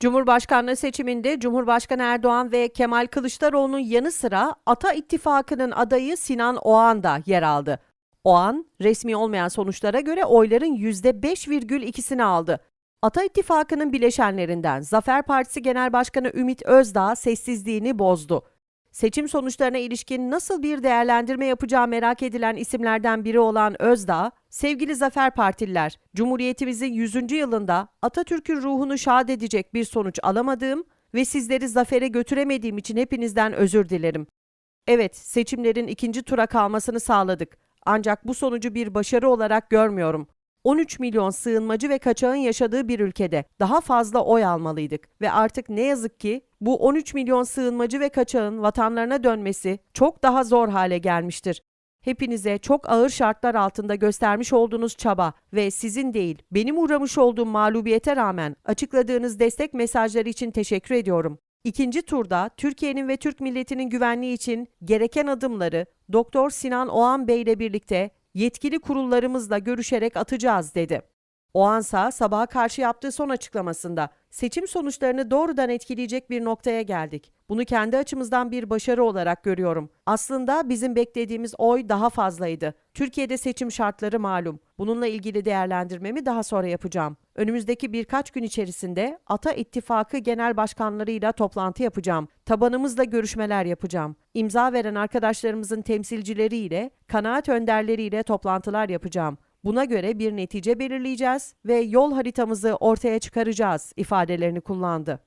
Cumhurbaşkanlığı seçiminde Cumhurbaşkanı Erdoğan ve Kemal Kılıçdaroğlu'nun yanı sıra Ata İttifakı'nın adayı Sinan Oğan da yer aldı. Oğan, resmi olmayan sonuçlara göre oyların %5,2'sini aldı. Ata İttifakı'nın bileşenlerinden Zafer Partisi Genel Başkanı Ümit Özdağ sessizliğini bozdu. Seçim sonuçlarına ilişkin nasıl bir değerlendirme yapacağı merak edilen isimlerden biri olan Özdağ, sevgili Zafer Partililer, Cumhuriyetimizin 100. yılında Atatürk'ün ruhunu şad edecek bir sonuç alamadığım ve sizleri zafere götüremediğim için hepinizden özür dilerim. Evet, seçimlerin ikinci tura kalmasını sağladık. Ancak bu sonucu bir başarı olarak görmüyorum. 13 milyon sığınmacı ve kaçağın yaşadığı bir ülkede daha fazla oy almalıydık ve artık ne yazık ki bu 13 milyon sığınmacı ve kaçağın vatanlarına dönmesi çok daha zor hale gelmiştir. Hepinize çok ağır şartlar altında göstermiş olduğunuz çaba ve sizin değil benim uğramış olduğum mağlubiyete rağmen açıkladığınız destek mesajları için teşekkür ediyorum. İkinci turda Türkiye'nin ve Türk milletinin güvenliği için gereken adımları Doktor Sinan Oğan Bey ile birlikte yetkili kurullarımızla görüşerek atacağız dedi. Oğansa sabaha karşı yaptığı son açıklamasında seçim sonuçlarını doğrudan etkileyecek bir noktaya geldik. Bunu kendi açımızdan bir başarı olarak görüyorum. Aslında bizim beklediğimiz oy daha fazlaydı. Türkiye'de seçim şartları malum. Bununla ilgili değerlendirmemi daha sonra yapacağım. Önümüzdeki birkaç gün içerisinde Ata İttifakı Genel Başkanlarıyla toplantı yapacağım. Tabanımızla görüşmeler yapacağım. İmza veren arkadaşlarımızın temsilcileriyle, kanaat önderleriyle toplantılar yapacağım. Buna göre bir netice belirleyeceğiz ve yol haritamızı ortaya çıkaracağız ifadelerini kullandı.